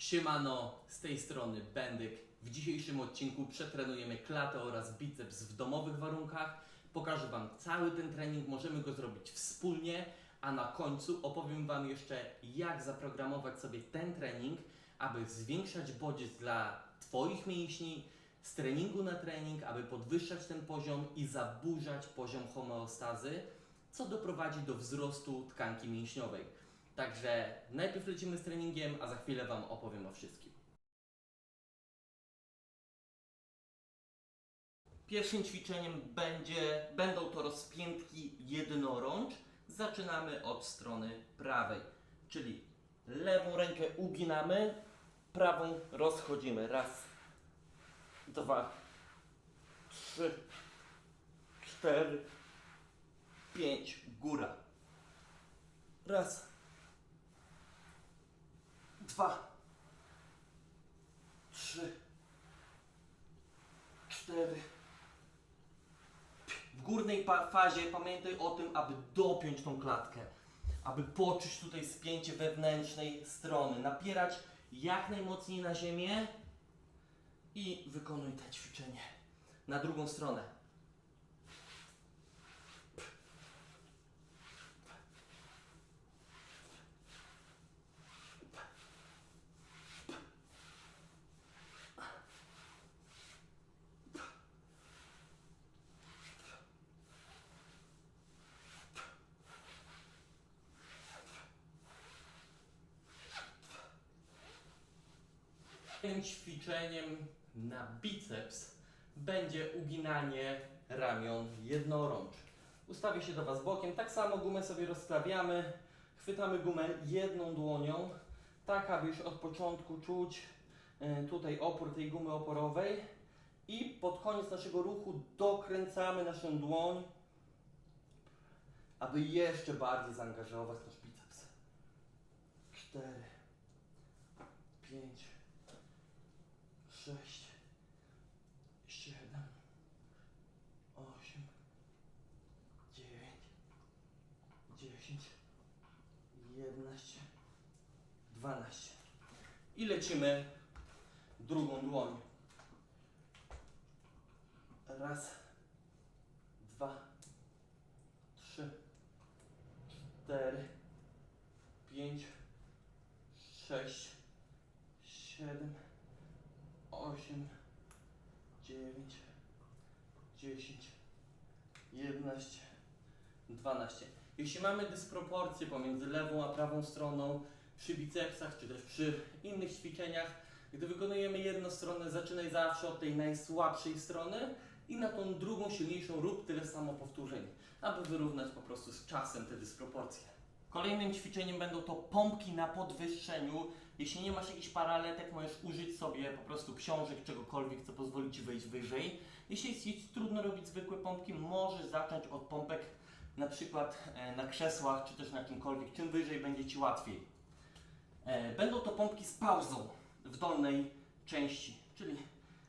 Siemano, z tej strony Bendyk. W dzisiejszym odcinku przetrenujemy klatę oraz biceps w domowych warunkach. Pokażę Wam cały ten trening, możemy go zrobić wspólnie, a na końcu opowiem Wam jeszcze, jak zaprogramować sobie ten trening, aby zwiększać bodziec dla Twoich mięśni z treningu na trening, aby podwyższać ten poziom i zaburzać poziom homeostazy, co doprowadzi do wzrostu tkanki mięśniowej. Także najpierw lecimy z treningiem, a za chwilę Wam opowiem o wszystkim. Pierwszym ćwiczeniem będzie, będą to rozpiętki jednorącz. Zaczynamy od strony prawej, czyli lewą rękę uginamy, prawą rozchodzimy. Raz, dwa, trzy, cztery, pięć, góra. Raz, dwa, trzy, cztery. W górnej fazie pamiętaj o tym, aby dopiąć tą klatkę, aby poczuć tutaj spięcie wewnętrznej strony, napierać jak najmocniej na ziemię i wykonuj te ćwiczenie. Na drugą stronę. Tym ćwiczeniem na biceps będzie uginanie ramion jednorącz. Ustawię się do Was bokiem, tak samo gumę sobie rozstawiamy, chwytamy gumę jedną dłonią, tak aby już od początku czuć e, tutaj opór tej gumy oporowej i pod koniec naszego ruchu dokręcamy naszą dłoń, aby jeszcze bardziej zaangażować nasz biceps. Cztery, pięć, sześć, siedem, osiem, dziewięć, dziesięć, jedenaście, dwanaście. I lecimy drugą dłoń. Raz, dwa, trzy, cztery, pięć, sześć, siedem, 8, 9, 10, 11, 12. Jeśli mamy dysproporcje pomiędzy lewą a prawą stroną przy bicepsach czy też przy innych ćwiczeniach, gdy wykonujemy jedną stronę, zaczynaj zawsze od tej najsłabszej strony i na tą drugą silniejszą rób tyle samo powtórzeń, aby wyrównać po prostu z czasem te dysproporcje. Kolejnym ćwiczeniem będą to pompki na podwyższeniu. Jeśli nie masz jakichś paraletek, możesz użyć sobie po prostu książek, czegokolwiek, co pozwoli Ci wejść wyżej. Jeśli jest Ci trudno robić zwykłe pompki, możesz zacząć od pompek na przykład e, na krzesłach, czy też na czymkolwiek. Czym wyżej będzie Ci łatwiej. E, Będą to pompki z pauzą w dolnej części, czyli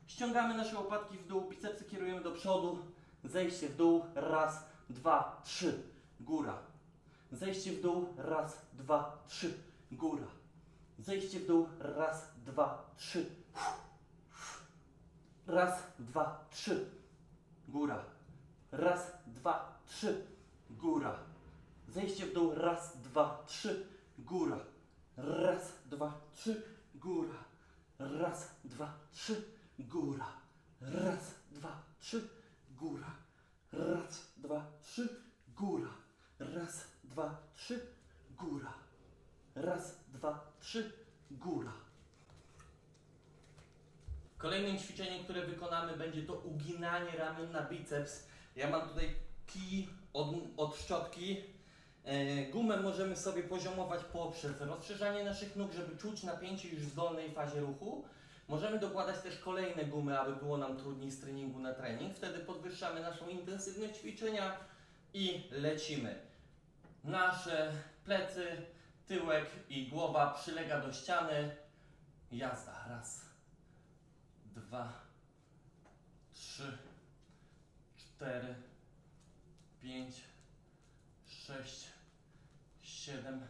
ściągamy nasze łopatki w dół, bicepsy kierujemy do przodu, zejście w dół, raz, dwa, trzy, góra. Zejście w dół, raz, dwa, trzy, góra. Zejście w dół, raz, dwa, trzy. Raz, dwa, trzy, góra. Raz, dwa, trzy, góra. Zejście w dół, raz, dwa, trzy, góra. Raz, dwa, trzy, góra. Raz, dwa, trzy, góra. Raz, dwa, trzy, góra. Raz, dwa, trzy, góra. Raz, dwa, trzy, góra. Raz, dwa, trzy, góra. Kolejnym ćwiczeniem, które wykonamy, będzie to uginanie ramion na biceps. Ja mam tutaj kij od, od szczotki. E, gumę możemy sobie poziomować poprzez rozszerzanie naszych nóg, żeby czuć napięcie już w dolnej fazie ruchu. Możemy dokładać też kolejne gumy, aby było nam trudniej z treningu na trening. Wtedy podwyższamy naszą intensywność ćwiczenia i lecimy. Nasze plecy, tyłek i głowa przylega do ściany. Jazda. Raz, dwa, trzy, cztery, pięć, sześć, siedem,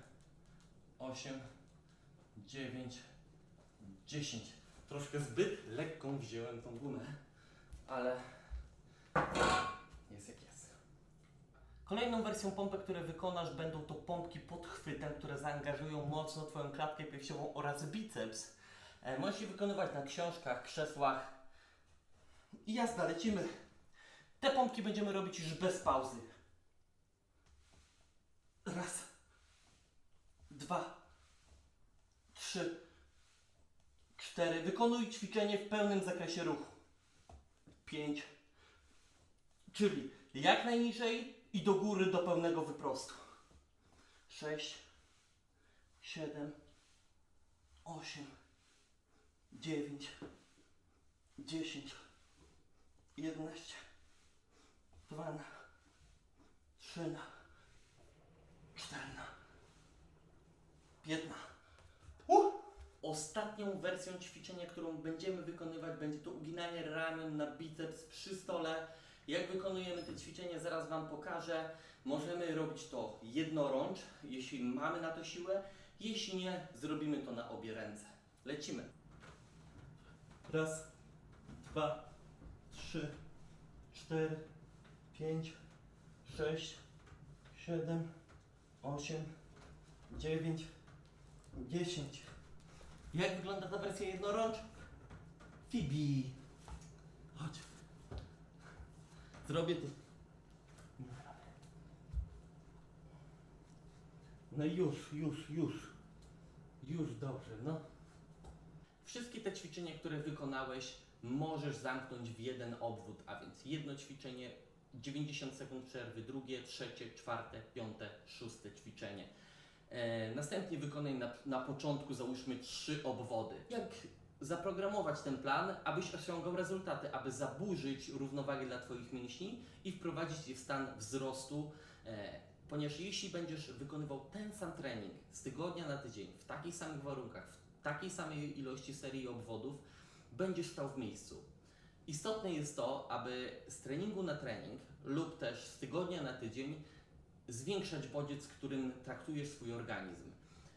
osiem, dziewięć, 10. Troszkę zbyt lekką wziąłem tą gumę, ale jest jak jest. Kolejną wersją pompek, które wykonasz, będą to pompki pod chwytem, które zaangażują mocno Twoją klatkę piersiową oraz biceps. E, możesz je wykonywać na książkach, krzesłach. I jazda, lecimy. Te pompki będziemy robić już bez pauzy. Raz, dwa, trzy, cztery. Wykonuj ćwiczenie w pełnym zakresie ruchu. Pięć, czyli jak najniżej i do góry do pełnego wyprostu. Sześć, siedem, osiem, dziewięć, dziesięć, jedenaście, dwana, trzyna, czterna, piętna. Uh! Ostatnią wersją ćwiczenia, którą będziemy wykonywać, będzie to uginanie ramion na biceps przy stole. Jak wykonujemy te ćwiczenia, zaraz Wam pokażę. Możemy robić to jednorącz, jeśli mamy na to siłę. Jeśli nie, zrobimy to na obie ręce. Lecimy. Raz, dwa, trzy, cztery, pięć, sześć, siedem, osiem, dziewięć, dziesięć. Jak wygląda ta wersja jednorącz? Fibi. Zrobię to. No już, już, już. Już dobrze, no. Wszystkie te ćwiczenia, które wykonałeś, możesz zamknąć w jeden obwód, a więc jedno ćwiczenie, 90 sekund przerwy, drugie, trzecie, czwarte, piąte, szóste ćwiczenie. E, następnie wykonaj na, na początku załóżmy trzy obwody. Jak zaprogramować ten plan, abyś osiągał rezultaty, aby zaburzyć równowagę dla Twoich mięśni i wprowadzić je w stan wzrostu, e, ponieważ jeśli będziesz wykonywał ten sam trening z tygodnia na tydzień, w takich samych warunkach, w takiej samej ilości serii obwodów, będziesz stał w miejscu. Istotne jest to, aby z treningu na trening lub też z tygodnia na tydzień zwiększać bodziec, którym traktujesz swój organizm.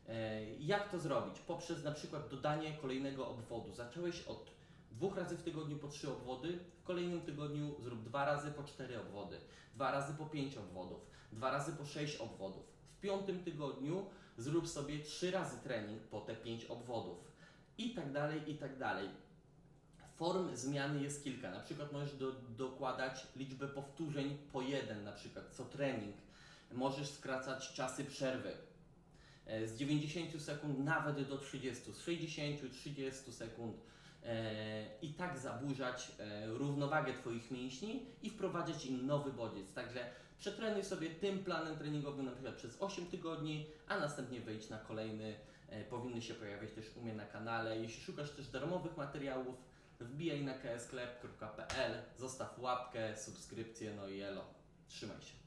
E, Jak to zrobić? Poprzez na przykład dodanie kolejnego obwodu. Zacząłeś od dwóch razy w tygodniu po trzy obwody, w kolejnym tygodniu zrób dwa razy po cztery obwody, dwa razy po pięć obwodów, dwa razy po sześć obwodów. W piątym tygodniu zrób sobie trzy razy trening po te pięć obwodów. I tak dalej, i tak dalej. Form zmiany jest kilka. Na przykład możesz do, dokładać liczbę powtórzeń po jeden, na przykład co trening. Możesz skracać czasy przerwy z 90 sekund nawet do 30, z 60-30 sekund e, i tak zaburzać e, równowagę Twoich mięśni i wprowadzać im nowy bodziec. Także przetrenuj sobie tym planem treningowym na przykład przez 8 tygodni, a następnie wejdź na kolejny. E, Powinny się pojawiać też u mnie na kanale. Jeśli szukasz też darmowych materiałów, wbijaj na ksklep.pl, zostaw łapkę, subskrypcję, no i elo. Trzymaj się.